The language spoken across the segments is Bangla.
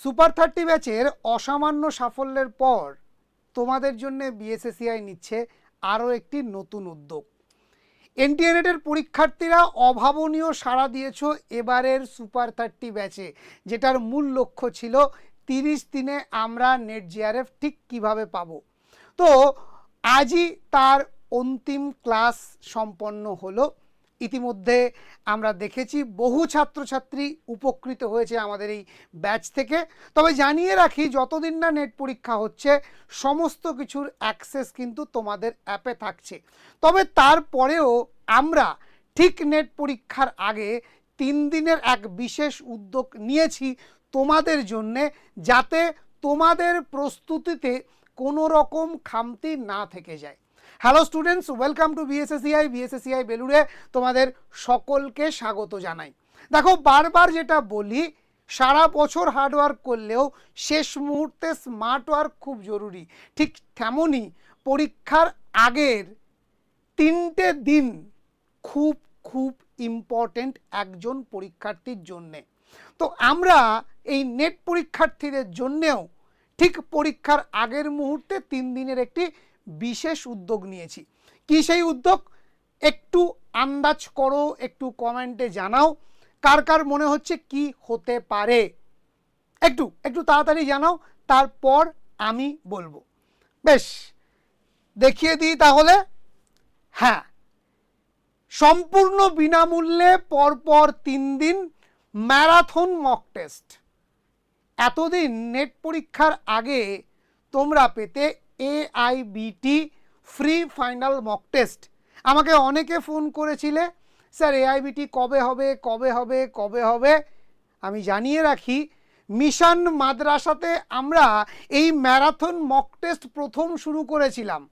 সুপার থার্টি ব্যাচের অসামান্য সাফল্যের পর তোমাদের জন্য বিএসএসিআই নিচ্ছে আরও একটি নতুন উদ্যোগ। এনটিএনএটের পরীক্ষার্থীরা অভাবনীয় সাড়া দিয়েছ এবারের সুপার থার্টি ব্যাচে যেটার মূল লক্ষ্য ছিল তিরিশ দিনে আমরা নেট জিআরএফ ঠিক কীভাবে পাবো। তো আজই তার অন্তিম ক্লাস সম্পন্ন হলো। ইতিমধ্যে আমরা দেখেছি বহু ছাত্রছাত্রী উপকৃত হয়েছে আমাদের এই ব্যাচ থেকে। তবে জানিয়ে রাখি, যতদিন না নেট পরীক্ষা হচ্ছে, সমস্ত কিছুর অ্যাক্সেস কিন্তু তোমাদের অ্যাপে থাকছে। তবে তারপরেও আমরা ঠিক নেট পরীক্ষার আগে তিন দিনের এক বিশেষ উদ্যোগ নিয়েছি তোমাদের জন্যে, যাতে তোমাদের প্রস্তুতিতে কোনো রকম খামতি না থেকে যায়। Hello students welcome to BSACI BSACI বেলুড়ে তোমাদের সকলকে স্বাগত জানাই। দেখো, বারবার যেটা বলি, সারা বছর হার্ডওয়ার্ক করলেও শেষ মুহূর্তে স্মার্ট ওয়ার্ক খুব জরুরি। ঠিক তেমনই পরীক্ষার আগের তিনটে দিন খুব খুব ইম্পর্টেন্ট একজন পরীক্ষার্থীর জন্যে। তো আমরা এই নেট পরীক্ষার্থীদের জন্যেও ঠিক পরীক্ষার আগের মুহূর্তে তিন দিনের একটি বিশেষ উদ্যোগ নিয়েছি। কি সেই উদ্যোগ? একটু আন্দাজ করো, একটু কমেন্টে জানাও, কার কার মনে হচ্ছে কি হতে পারে? একটু একটু তাড়াতাড়ি জানাও, তারপর আমি বলব। বেশ, দেখিয়ে দিই তাহলে। হ্যাঁ সম্পূর্ণ বিনামূল্যে পরপর তিন দিন ম্যারাথন মক টেস্ট। এতদিন নেট পরীক্ষার আগে তোমরা পেতে AIBT free final mock test. আমাকে অনেকে ফোন করেছিলে, স্যার, এআইবিটি কবে হবে কবে হবে কবে হবে? আমি জানিয়ে রাখি, মিশন মাদ্রাসাতে আমরা এই ম্যারাথন মক টেস্ট প্রথম শুরু করেছিলাম।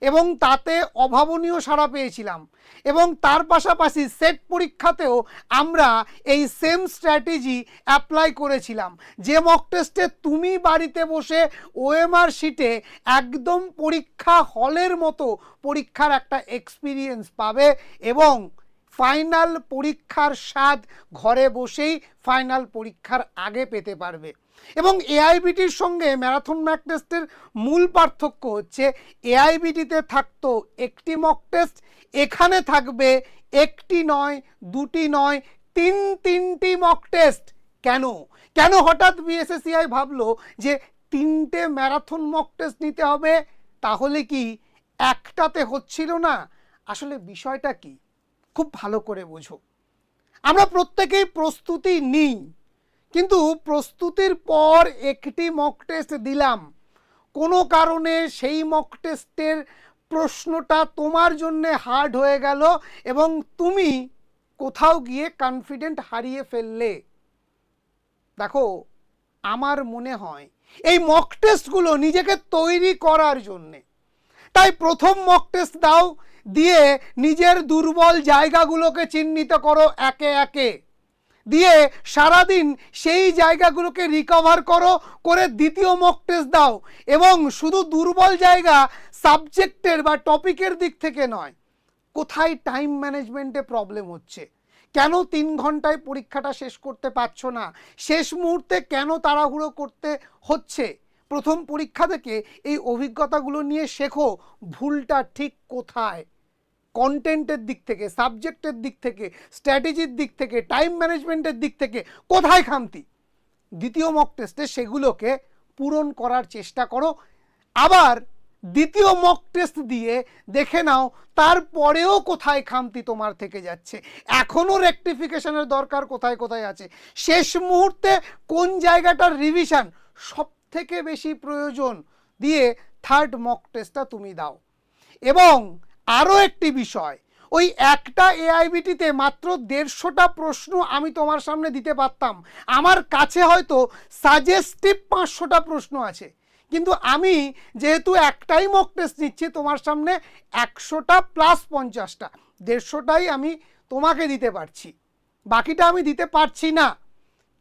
এবং তাতে অভাবনীয় সাড়া পেয়েছিলাম। এবং তার পাশাপাশি সেট পরীক্ষাতেও আমরা এই সেম স্ট্র্যাটেজি অ্যাপ্লাই করেছিলাম। যে মক টেস্টে তুমি বাড়িতে বসে ওএমআর শিটে একদম পরীক্ষা হলের মতো পরীক্ষার একটা এক্সপিরিয়েন্স পাবে এবং ফাইনাল পরীক্ষার স্বাদ ঘরে বসেই ফাইনাল পরীক্ষার আগে পেতে পারবে। এবং এআইবিটির সঙ্গে ম্যারাথন ম্যাক টেস্টের মূল পার্থক্য হচ্ছে এআইবিটিতে থাকতো একটি মক টেস্ট, এখানে থাকবে একটি নয়, দুটি নয়, তিন তিনটি মক টেস্ট। কেন? কেন হঠাৎ বিএসএসিআই ভাবলো যে তিনটে ম্যারাথন মক টেস্ট নিতে হবে? তাহলে কি একটাতে হচ্ছিল না? আসলে বিষয়টা কি? খুব ভালো করে বোঝো। আমরা প্রত্যেকেই প্রস্তুতি নিই, কিন্তু প্রস্তুতির পর একটি মক টেস্ট দিলাম। কোনো কারণে সেই মক টেস্টের প্রশ্নটা তোমার জন্যে হার্ড হয়ে গেল এবং তুমি কোথাও গিয়ে কনফিডেন্ট হারিয়ে ফেললে। দেখো, আমার মনে হয় এই মক টেস্টগুলো নিজেকে তৈরি করার জন্যে তাই প্রথম মক টেস্ট দাও, দিয়ে নিজের দুর্বল জায়গাগুলোকে চিহ্নিত করো একে একে। দিয়ে সারাদিন সেই জায়গাগুলোকে রিকভার করো, করে দ্বিতীয় মক টেস্ট দাও। এবং শুধু দুর্বল জায়গা সাবজেক্টের বা টপিকের দিক থেকে নয়, কোথায় টাইম ম্যানেজমেন্টে প্রবলেম হচ্ছে? কেন তিন ঘন্টায় পরীক্ষাটা শেষ করতে পারছ না? শেষ মুহূর্তে কেন তাড়াহুড়ো করতে হচ্ছে? প্রথম পরীক্ষা থেকে এই অভিজ্ঞতাগুলো নিয়ে শেখো ভুলটা ঠিক কোথায়? কন্টেন্টের দিক থেকে সাবজেক্টের দিক থেকে স্ট্র্যাটেজির দিক থেকে টাইম ম্যানেজমেন্টের দিক থেকে কোথায় খামতি? দ্বিতীয় মক টেস্টে সেগুলোকে পূরণ করার চেষ্টা করো। আবার দ্বিতীয় মক টেস্ট দিয়ে দেখে নাও তারপরেও কোথায় খামতি তোমার থেকে যাচ্ছে। এখনও রেকটিফিকেশনের দরকার কোথায় কোথায় আছে? শেষ মুহূর্তে কোন জায়গাটার রিভিশন সব থেকে বেশি প্রয়োজন দিয়ে থার্ড মক টেস্টটা তুমি দাও। এবং আরও একটি বিষয়, ওই একটা এআইবিটিতে মাত্র দেড়শোটা প্রশ্ন আমি তোমার সামনে দিতে পারতাম। আমার কাছে হয়তো সাজেস্টিভ পাঁচশোটা প্রশ্ন আছে। কিন্তু আমি যেহেতু একটাই মক টেস্ট নিচ্ছি, তোমার সামনে একশোটা প্লাস পঞ্চাশটা, দেড়শোটাই আমি তোমাকে দিতে পারছি। বাকিটা আমি দিতে পারছি না।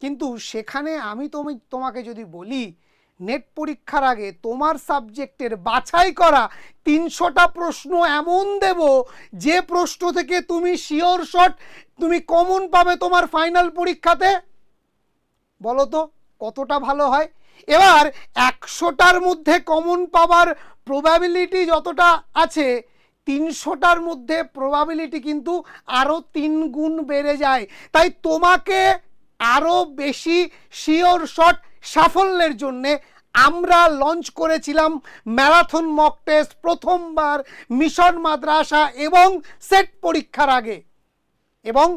কিন্তু সেখানে আমি তুমি, তোমাকে যদি বলি নেট পরীক্ষার আগে তোমার সাবজেক্টের বাছাই করা তিনশোটা প্রশ্ন এমন দেব যে প্রশ্ন থেকে তুমি শিওর শট তুমি কমন পাবে তোমার ফাইনাল পরীক্ষাতে। বলো তো, কতটা ভালো হয়? এবার একশোটার মধ্যে কমন পাওয়ার প্রবাবিলিটি যতটা আছে, তিনশোটার মধ্যে প্রবাবিলিটি কিন্তু আরও তিন গুণ বেড়ে যায়। তাই তোমাকে আরও বেশি শিওর শট সাফল্যের জন্যে আমরা লঞ্চ করেছিলাম ম্যারাথন মক টেস্ট প্রথমবার মিশন মাদ্রাসা এবং সেট পরীক্ষার আগে। এবং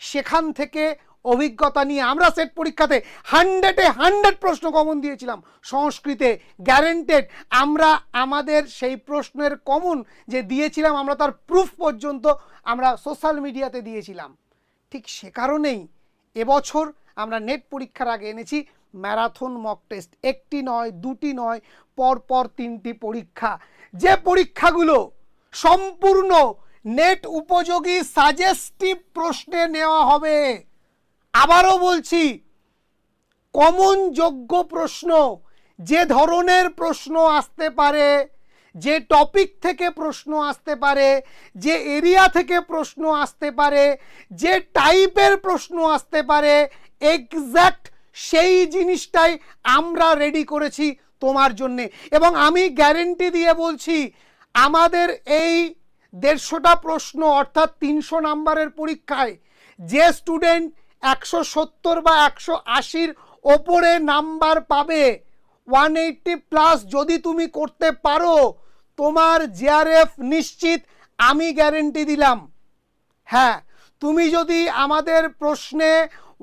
সেখান থেকে অভিজ্ঞতা নিয়ে আমরা সেট পরীক্ষাতে হান্ড্রেডে হান্ড্রেড প্রশ্ন কমন দিয়েছিলাম। সংস্কৃতে গ্যারেন্টেড আমরা আমাদের সেই প্রশ্নের কমন যে দিয়েছিলাম আমরা তার প্রুফ পর্যন্ত আমরা সোশ্যাল মিডিয়াতে দিয়েছিলাম। ঠিক সে কারণেই এবছর আমরা নেট পরীক্ষার আগে এনেছি ম্যারাথন মক টেস্ট একটি নয়, দুটি নয়, পরপর তিনটি পরীক্ষা। যে পরীক্ষাগুলো সম্পূর্ণ নেট উপযোগী সাজেস্টিভ প্রশ্নে নেওয়া হবে, আবারও বলছি কমন যোগ্য প্রশ্ন, যে ধরনের প্রশ্ন আসতে পারে, যে টপিক থেকে প্রশ্ন আসতে পারে, যে এরিয়া থেকে প্রশ্ন আসতে পারে, যে টাইপের প্রশ্ন আসতে পারে এক্স্যাক্ট সেই জিনিসটাই আমরা রেডি করেছি তোমার জন্যে। এবং আমি গ্যারেন্টি দিয়ে বলছি, আমাদের এই দেড়শোটা প্রশ্ন অর্থাৎ তিনশো নাম্বারের পরীক্ষায় যে স্টুডেন্ট একশো সত্তর বা একশো আশির ওপরে নাম্বার পাবে ওয়ান এইটটি প্লাস যদি তুমি করতে পারো, তোমার জেআরএফ নিশ্চিত আমি গ্যারেন্টি দিলাম। হ্যাঁ তুমি যদি আমাদের প্রশ্নে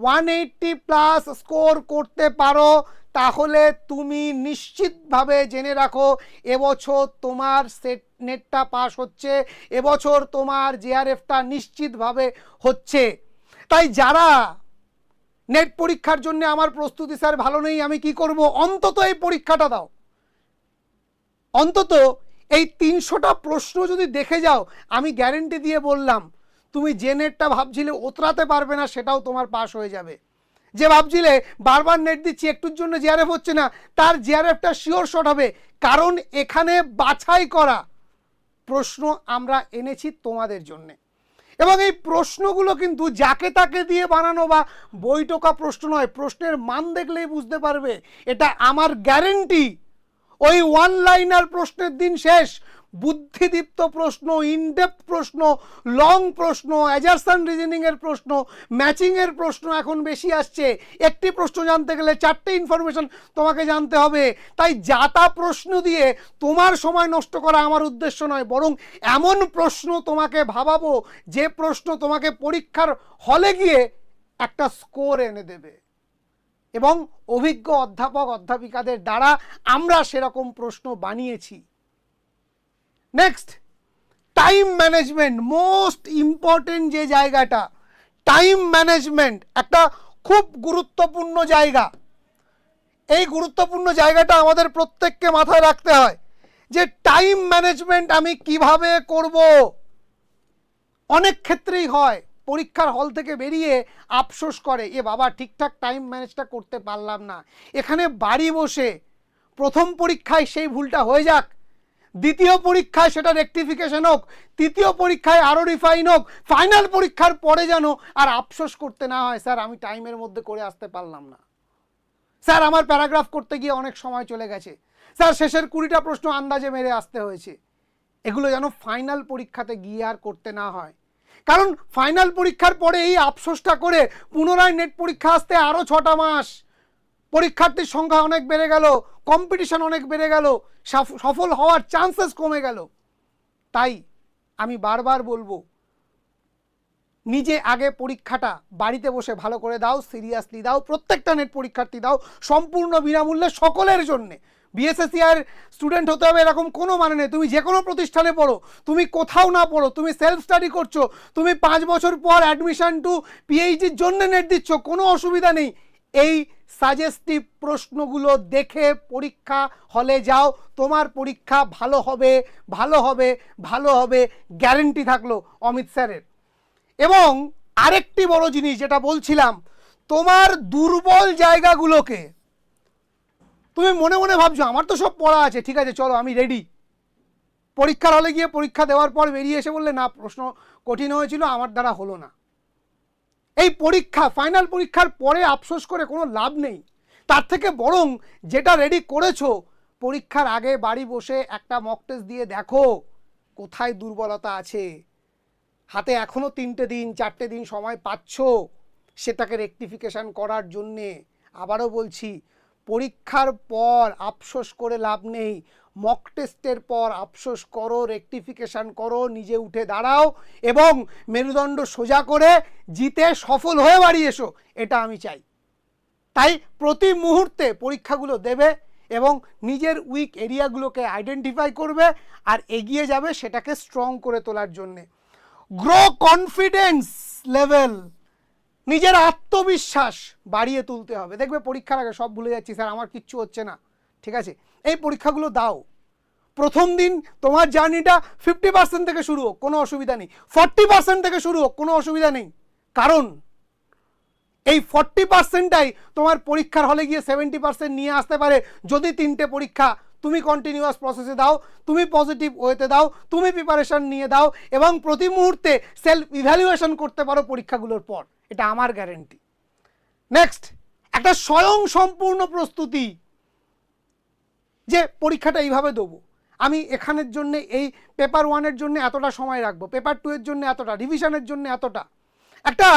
ওয়ান এইটটি প্লাস স্কোর করতে পারো, তাহলে তুমি নিশ্চিতভাবে জেনে রাখো, এবছর তোমার সেট নেটটা পাস হচ্ছে, এবছর তোমার জেআরএফটা নিশ্চিতভাবে হচ্ছে। তাই যারা নেট পরীক্ষার জন্য আমার প্রস্তুতি, স্যার, ভালো নেই, আমি কি করব? অন্তত এই পরীক্ষাটা দাও। অন্তত এই তিনশোটা প্রশ্ন যদি দেখে যাও, আমি গ্যারেন্টি দিয়ে বললাম তুমি যে নেটটা ভাবছিলে ওতরাতে পারবে না, সেটাও তোমার পাস হয়ে যাবে। যে ভাবছিলে বারবার নেট দিচ্ছি, একটুর জন্য জিআরএফ হচ্ছে না, তার জিআরএফটা শিওর শট হবে। কারণ এখানে বাছাই করা প্রশ্ন আমরা এনেছি তোমাদের জন্যে। এবং এই প্রশ্নগুলো কিন্তু যাকে তাকে দিয়ে বানানো বা বইটোকা প্রশ্ন নয়, প্রশ্নের মান দেখলেই বুঝতে পারবে। এটা আমার গ্যারেন্টি ওই ওয়ান লাইনার প্রশ্নের দিন শেষ। বুদ্ধিদীপ্ত প্রশ্ন ইনডেপথ প্রশ্ন লং প্রশ্ন অ্যাজারসান রিজনিংয়ের প্রশ্ন ম্যাচিংয়ের প্রশ্ন এখন বেশি আসছে। একটি প্রশ্ন জানতে গেলে চারটে ইনফরমেশন তোমাকে জানতে হবে। তাই যাতা প্রশ্ন দিয়ে তোমার সময় নষ্ট করা আমার উদ্দেশ্য নয়, বরং এমন প্রশ্ন তোমাকে ভাবাবো, যে প্রশ্ন তোমাকে পরীক্ষার হলে গিয়ে একটা স্কোর এনে দেবে। এবং অভিজ্ঞ অধ্যাপক, অধ্যাপিকাদের দ্বারা আমরা সেরকম প্রশ্ন বানিয়েছি। Next time management most important যে জায়গাটা টাইম ম্যানেজমেন্ট একটা খুব গুরুত্বপূর্ণ জায়গা। এই গুরুত্বপূর্ণ জায়গাটা আমাদের প্রত্যেককে মাথায় রাখতে হয় যে টাইম ম্যানেজমেন্ট আমি কীভাবে করব? অনেক ক্ষেত্রেই হয়। পরীক্ষার হল থেকে বেরিয়ে আফসোস করে, এ বাবা, ঠিকঠাক টাইম ম্যানেজটা করতে পারলাম না। এখানে বাড়ি বসে প্রথম পরীক্ষায় সেই ভুলটা হয়ে যাক, দ্বিতীয় পরীক্ষায় সেটা রেকটিফিকেশন হোক, তৃতীয় পরীক্ষায় আরও রিফাইন হোক ফাইনাল পরীক্ষার পরে যেন আর আফসোস করতে না হয়, স্যার, আমি টাইমের মধ্যে করে আসতে পারলাম না। স্যার, আমার প্যারাগ্রাফ করতে গিয়ে অনেক সময় চলে গেছে। স্যার, শেষের কুড়িটা প্রশ্ন আন্দাজে মেরে আসতে হয়েছে। এগুলো যেন ফাইনাল পরীক্ষাতে গিয়ে আর করতে না হয়। কারণ ফাইনাল পরীক্ষার পরে এই আফসোসটা করে পুনরায় নেট পরীক্ষা আসতে আরও ছটা মাস। পরীক্ষার্থীর সংখ্যা অনেক বেড়ে গেল কম্পিটিশন অনেক বেড়ে গেল সফল হওয়ার চান্সেস কমে গেল। তাই আমি বারবার বলব, নিজে আগে পরীক্ষাটা বাড়িতে বসে ভালো করে দাও সিরিয়াসলি দাও, প্রত্যেকটা নেট পরীক্ষার্থী দাও, সম্পূর্ণ বিনামূল্যে সকলের জন্যে। বিএসএসসি আর স্টুডেন্ট হতে হবে এরকম কোনো মানে নেই। তুমি যে কোনো প্রতিষ্ঠানে পড়ো, তুমি কোথাও না পড়ো, তুমি সেলফ স্টাডি করছ, তুমি পাঁচ বছর পর অ্যাডমিশন টু পিএইচডির জন্য নেট দিচ্ছ, কোনো অসুবিধা নেই। এই সাজেস্টিভ প্রশ্নগুলো দেখে পরীক্ষা হলে যাও, তোমার পরীক্ষা ভালো হবে ভালো হবে ভালো হবে গ্যারেন্টি থাকল অমিত স্যারের। এবং আরেকটি বড় জিনিস যেটা বলছিলাম, তোমার দুর্বল জায়গাগুলোকে তুমি মনে মনে ভাবছ, আমার তো সব পড়া আছে, ঠিক আছে, চলো, আমি রেডি পরীক্ষার হলে গিয়ে পরীক্ষা দেওয়ার পর বেরিয়ে এসে বললে, না, প্রশ্ন কঠিন হয়েছিল, আমার দ্বারা হলো না। এই পরীক্ষা ফাইনাল পরীক্ষার পরে আফসোস করে কোনো লাভ নেই। তার থেকে বরং যেটা রেডি করেছ, পরীক্ষার আগে বাড়ি বসে একটা মক টেস্ট দিয়ে দেখো, কোথায় দুর্বলতা আছে। হাতে এখনও তিনটে দিন, চারটে দিন সময় পাচ্ছ সেটাকে রেকটিফিকেশান করার জন্যে। আবারও বলছি পরীক্ষার পর আফসোস করে লাভ নেই। মক টেস্টের পর আফসোস করো রেকটিফিকেশান করো, নিজে উঠে দাঁড়াও এবং মেরুদণ্ড সোজা করে জিতে সফল হয়ে বাড়ি এসো, এটা আমি চাই। তাই প্রতি মুহূর্তে পরীক্ষাগুলো দেবে এবং নিজের উইক এরিয়াগুলোকে আইডেন্টিফাই করবে আর এগিয়ে যাবে সেটাকে স্ট্রং করে তোলার জন্যে। গ্রো কনফিডেন্স লেভেল নিজের আত্মবিশ্বাস বাড়িয়ে তুলতে হবে। দেখবে পরীক্ষার আগে সব ভুলে যাচ্ছি, স্যার, আমার কিচ্ছু হচ্ছে না। ঠিক আছে? এই পরীক্ষাগুলো দাও। প্রথম দিন তোমার জার্নিটা ফিফটি পার্সেন্ট থেকে শুরু হোক, কোনো অসুবিধা নেই। ফর্টি পার্সেন্ট থেকে শুরু হোক, কোনো অসুবিধা নেই। কারণ এই ফর্টি পার্সেন্টটাই তোমার পরীক্ষার হলে গিয়ে সেভেন্টি পার্সেন্ট নিয়ে আসতে পারে যদি তিনটে পরীক্ষা তুমি কন্টিনিউয়াস প্রসেসে দাও, তুমি পজিটিভ ওয়েতে দাও, তুমি প্রিপারেশন নিয়ে দাও, এবং প্রতি মুহূর্তে সেলফ ইভ্যালুয়েশন করতে পারো পরীক্ষাগুলোর পর। এটা আমার গ্যারেন্টি নেক্সট একটা স্বয়ং সম্পূর্ণ প্রস্তুতি যে পরীক্ষাটা এইভাবে দেবো। আমি এখানের জন্য, এই পেপার ওয়ানের জন্য এতটা সময় রাখব পেপার টু এর জন্য এতটা রিভিশনের জন্য এতটা। একটা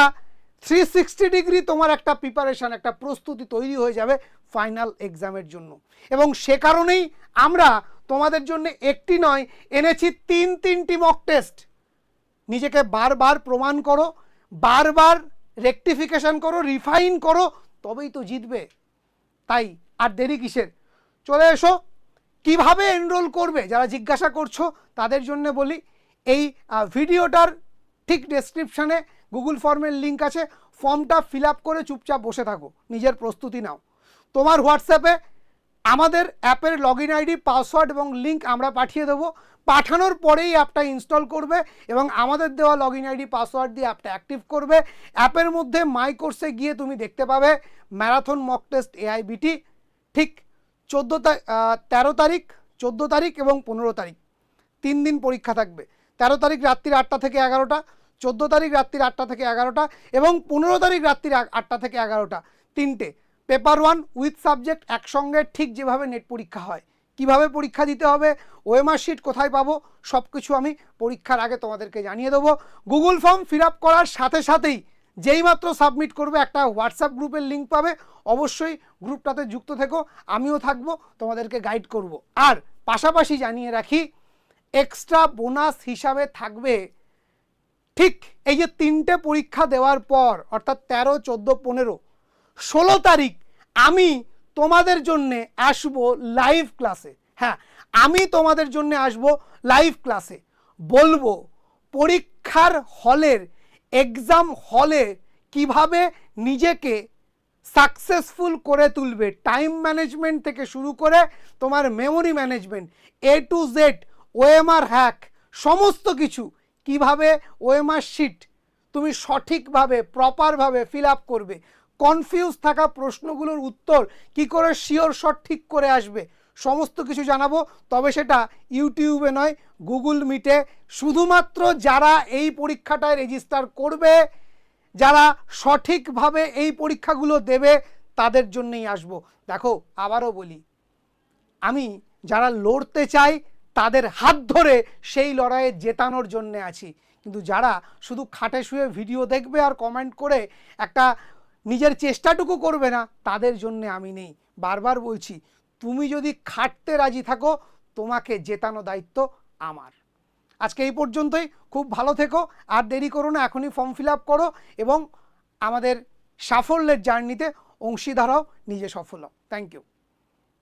থ্রি সিক্সটি ডিগ্রি তোমার একটা প্রিপারেশান একটা প্রস্তুতি তৈরি হয়ে যাবে। ফাইনাল এক্সামের জন্য। এবং সে কারণেই আমরা তোমাদের জন্য একটি নয়, এনেছি তিন তিনটি মক টেস্ট নিজেকে বারবার প্রমাণ করো, বারবার রেকটিফিকেশন করো রিফাইন করো, তবেই তো জিতবে। তাই আর দেরি কিসের? চলে এসো। কীভাবে এনরোল করবে? যারা জিজ্ঞাসা করছ, তাদের জন্য বলি, এই ভিডিওটার ঠিক ডেসক্রিপশানে গুগল ফর্মের লিঙ্ক আছে। ফর্মটা ফিল করে চুপচাপ বসে থাকো। নিজের প্রস্তুতি নাও। তোমার হোয়াটসঅ্যাপে আমাদের অ্যাপের লগ ইন আইডি পাসওয়ার্ড এবং লিঙ্ক আমরা পাঠিয়ে দেবো। পাঠানোর পরেই অ্যাপটা ইনস্টল করবে এবং আমাদের দেওয়া লগ ইন আইডি পাসওয়ার্ড দিয়ে অ্যাপটা অ্যাক্টিভ করবে। অ্যাপের মধ্যে মাই কোর্সে গিয়ে তুমি দেখতে পাবে ম্যারাথন মক টেস্ট এআইবিটি ঠিক চোদ্দ তেরো তারিখ, চোদ্দ তারিখ এবং পনেরো তারিখ। তিন দিন পরীক্ষা থাকবে। তেরো তারিখ রাত্রির আটটা থেকে এগারোটা, চোদ্দ তারিখ রাত্রির আটটা থেকে এগারোটা এবং পনেরো তারিখ রাত্রির আটটা থেকে এগারোটা, তিনটে। পেপার ওয়ান উইথ সাবজেক্ট একসঙ্গে ঠিক যেভাবে নেট পরীক্ষা হয়। কীভাবে পরীক্ষা দিতে হবে ওএমআর শিট কোথায় পাবো সব কিছু আমি পরীক্ষার আগে তোমাদেরকে জানিয়ে দেবো। গুগল ফর্ম ফিল করার সাথে সাথেই যেই মাত্র সাবমিট করবে একটা হোয়াটসঅ্যাপ গ্রুপের লিঙ্ক পাবে। অবশ্যই গ্রুপটাতে যুক্ত থেকো, আমিও থাকব, তোমাদেরকে গাইড করব। আর পাশাপাশি জানিয়ে রাখি, এক্সট্রা বোনাস হিসাবে থাকবে ঠিক এই যে তিনটে পরীক্ষা দেওয়ার পর, অর্থাৎ তেরো, চোদ্দ, পনেরো ষোলো তারিখ আমি তোমাদের জন্যে আসব লাইভ ক্লাসে হ্যাঁ আমি তোমাদের জন্য আসব লাইভ ক্লাসে বলব, পরীক্ষার হলের এক্সাম হলে কীভাবে নিজেকে সাকসেসফুল করে তুলবে টাইম ম্যানেজমেন্ট থেকে শুরু করে তোমার memory management A to Z OMR hack সমস্ত কিছু কীভাবে ওএমআর শিট তুমি সঠিকভাবে প্রপারভাবে ফিল আপ করবে কনফিউজ থাকা প্রশ্নগুলোর উত্তর কি করে শিওর শট ঠিক করে আসবে? সমস্ত কিছু জানাব, তবে সেটা ইউটিউবে নয়, গুগল মিটে। শুধুমাত্র যারা এই পরীক্ষাটায় রেজিস্টার করবে, যারা সঠিকভাবে এই পরীক্ষাগুলো দেবে, তাদের জন্যই আসব। দেখো, আবারও বলি, আমি যারা লড়তে চাই, তাদের হাত ধরে সেই লড়াইয়ে জেতানোর জন্যে আছি। কিন্তু যারা শুধু খাটে শুয়ে ভিডিও দেখবে আর কমেন্ট করে একটা নিজের চেষ্টাটুকু করবে না, তাদের জন্য আমি নেই। বারবার বলছি, তুমি যদি খাটতে রাজি থাকো, তোমাকে জেতানো দায়িত্ব আমার। আজকে এই পর্যন্তই, খুব ভালো থেকো, আর দেরি করো না, এখনই ফর্ম ফিল আপ করো এবং আমাদের সাফল্যের জার্নিতে অংশীদার হও, নিজে সফল হও। Thank you